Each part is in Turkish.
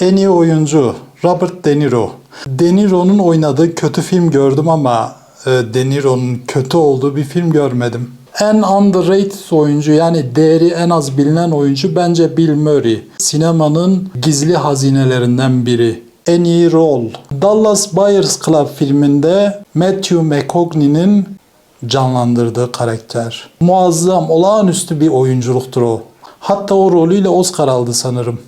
En iyi oyuncu Robert De Niro. De Niro'nun oynadığı kötü film gördüm ama e, De Niro'nun kötü olduğu bir film görmedim. En underrated oyuncu yani değeri en az bilinen oyuncu bence Bill Murray. Sinemanın gizli hazinelerinden biri. En iyi rol. Dallas Buyers Club filminde Matthew McConaughey'nin canlandırdığı karakter. Muazzam, olağanüstü bir oyunculuktur o. Hatta o rolüyle Oscar aldı sanırım.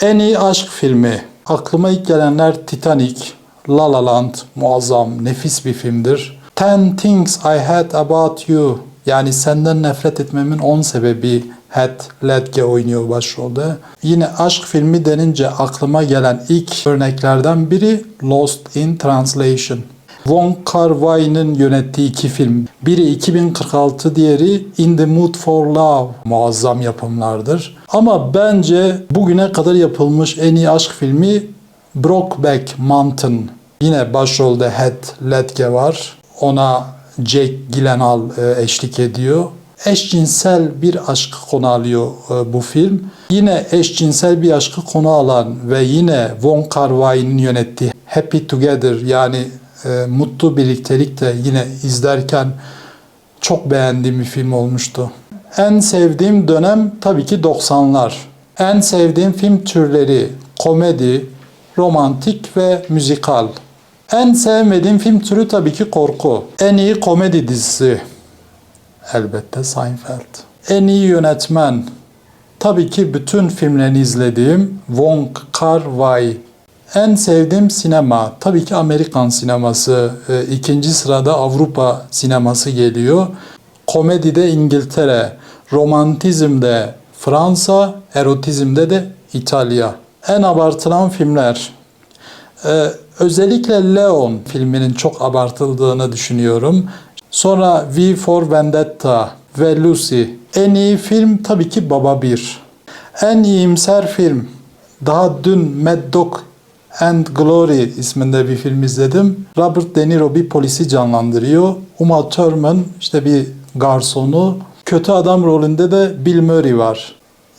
En iyi aşk filmi. Aklıma ilk gelenler Titanic, La La Land, muazzam, nefis bir filmdir. Ten Things I Hate About You, yani senden nefret etmemin 10 sebebi Heath Ledger oynuyor başrolde. Yine aşk filmi denince aklıma gelen ilk örneklerden biri Lost in Translation. Wong Kar-wai'nin yönettiği iki film. Biri 2046, diğeri In the Mood for Love. Muazzam yapımlardır. Ama bence bugüne kadar yapılmış en iyi aşk filmi Brokeback Mountain. Yine başrolde Heath Ledger var. Ona Jake Gyllenhaal e, eşlik ediyor. Eşcinsel bir aşkı konu alıyor e, bu film. Yine eşcinsel bir aşkı konu alan ve yine Wong Kar-wai'nin yönettiği Happy Together yani e, Mutlu Birliktelik de yine izlerken çok beğendiğim bir film olmuştu. En sevdiğim dönem tabii ki 90'lar. En sevdiğim film türleri komedi, romantik ve müzikal. En sevmediğim film türü tabii ki korku. En iyi komedi dizisi elbette Seinfeld. En iyi yönetmen tabii ki bütün filmlerini izlediğim Wong Kar-wai. En sevdiğim sinema tabii ki Amerikan sineması. E, ikinci sırada Avrupa sineması geliyor. Komedide İngiltere, romantizmde Fransa, erotizmde de İtalya. En abartılan filmler. Ee, özellikle Leon filminin çok abartıldığını düşünüyorum. Sonra V for Vendetta ve Lucy. En iyi film tabii ki Baba 1. En iyimser film. Daha dün Mad Dog and Glory isminde bir film izledim. Robert De Niro bir polisi canlandırıyor. Uma Thurman işte bir garsonu. Kötü adam rolünde de Bill Murray var.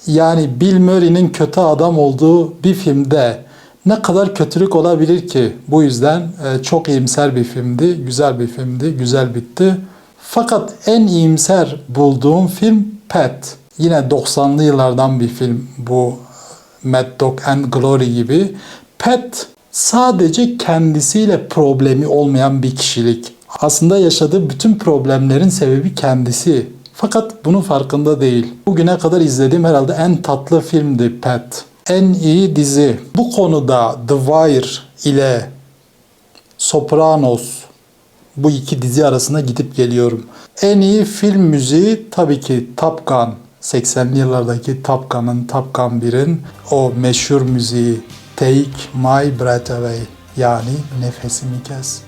Yani Bill Murray'nin kötü adam olduğu bir filmde ne kadar kötülük olabilir ki? Bu yüzden e, çok iyimser bir filmdi, güzel bir filmdi, güzel bitti. Fakat en iyimser bulduğum film Pet. Yine 90'lı yıllardan bir film bu Mad Dog and Glory gibi. Pet sadece kendisiyle problemi olmayan bir kişilik. Aslında yaşadığı bütün problemlerin sebebi kendisi. Fakat bunun farkında değil. Bugüne kadar izlediğim herhalde en tatlı filmdi Pet. En iyi dizi. Bu konuda The Wire ile Sopranos bu iki dizi arasında gidip geliyorum. En iyi film müziği tabii ki Top Gun. 80'li yıllardaki Top Gun'ın, Top Gun 1'in o meşhur müziği Take My Breath Away yani nefesimi kes.